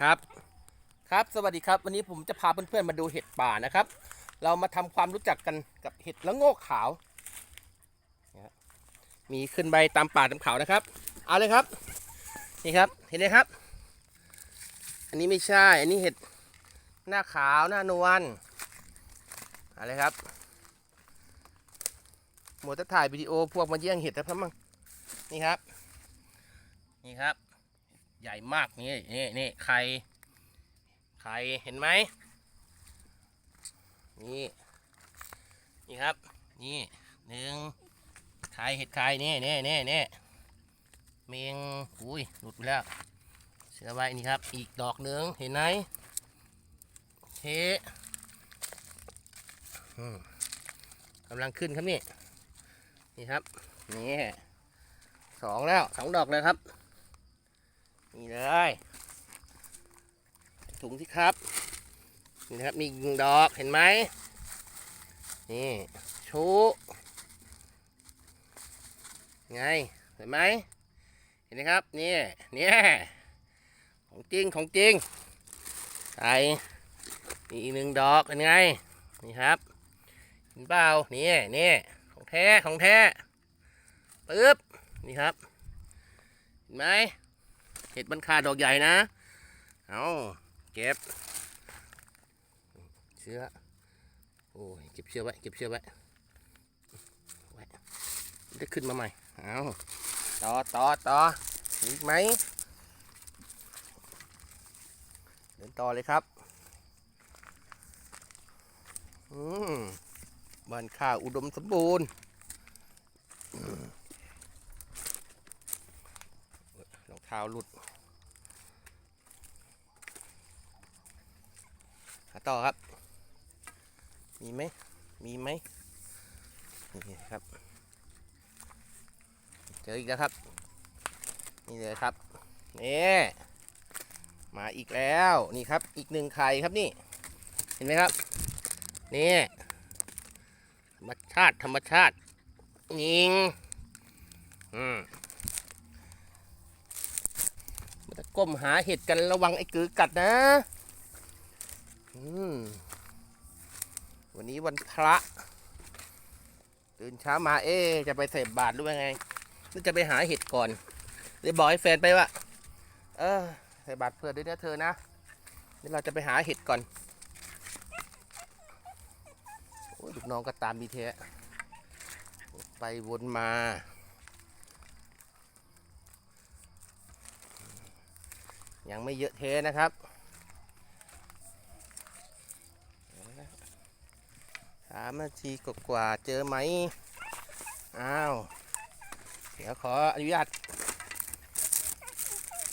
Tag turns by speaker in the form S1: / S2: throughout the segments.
S1: ครับ ครับสวัสดีครับ วันนี้ผมจะพาเพื่อนๆมาดูเห็ดป่านะครับ เรามาทำความรู้จักกันกับเห็ดละโงกขาว มีขึ้นใบตามป่าตามเขานะครับ เอาเลยครับ นี่ครับเห็นไหมครับ อันนี้ไม่ใช่ อันนี้เห็ดหน้าขาวหน้านวลเอาเลยครับหมดจะถ่ายวิดีโอพวกมาแย่งเห็ดนะครับมั้งนี่ครับ นี่ครับ ใหญ่มากนี่นี่นี่ไข่ไข่เห็นไหมนี่นี่ครับนี่หนึ่งไข่เห็ดไข่นี่นี่นี่นี่เมงอุ้ยหลุดไปแล้วเสือไว้นี่ครับอีกดอกหนึ่งเห็นไหมเทอืมกำลังขึ้นครับนี่นี่ครับนี่สองแล้วสองดอกเลยครับ นี่เลยถุงที่ครับ นี่นะครับมีหนึ่งดอกเห็นไหมนี่ชูไงเห็นไหมเห็นไหมครับนี่เนี่ยของจริงของจริงใส่อีกหนึ่งดอกเป็นไงนี่ครับเห็นเปล่านี่นี่ของแท้ของแท้ปึ๊บนี่ครับเห็นไหม เห็ดมันขาดอกใหญ่นะ เอาเก็บ เชื้อ โอ้ย เก็บเชื้อไว้ เก็บเชื้อไว้ไว้ได้ขึ้นมาใหม่ เอาต่อต่อต่ออีกไหม เดินต่อเลยครับ อืมบ้านข้าอุดมสมบูรณ์รองเท้าหลุด หา ต่อครับ มีไหมมีไหมนี่ครับ เจออีกแล้วครับ นี่เลยครับนี่มาอีกแล้วนี่ครับ อีกหนึ่งไข่ครับนี่ เห็นไหมครับนี่ธรรมชาติธรรมชาติยิงอืมมันจะก้มหาเห็ดกันระวังไอ้กือกัดนะ วันนี้วันพระ ตื่นเช้ามาเอ๊จะไปใส่บาตรหรือว่าไงหรือจะไปหาเห็ดก่อนเลยบอกให้แฟนไปว่า เออใส่บาตรเพื่อด้วยนะเธอนะเดี๋ยวเราจะไปหาเห็ดก่อนโอ้ยลูกน้องก็ตามดีเทะไปวนมา ยังไม่เยอะเทนะครับ สามนาทีกว่าๆเจอไหมอ้าวเดี๋ยวขออนุญาต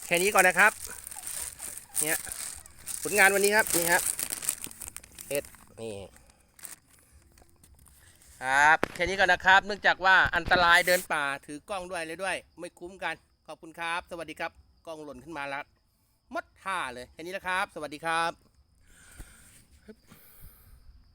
S1: แค่นี้ก่อนนะครับเนี่ยผลงานวันนี้ครับนี่ครับเอ็ดนี่ครับแค่นี้ก่อนนะครับ เนื่องจากว่าอันตรายเดินป่าถือกล้องด้วยเลยด้วย ไม่คุ้มกันขอบคุณครับ สวัสดีครับกล้องหล่นขึ้นมาแล้วมดท่าเลยแค่นี้นะครับ สวัสดีครับ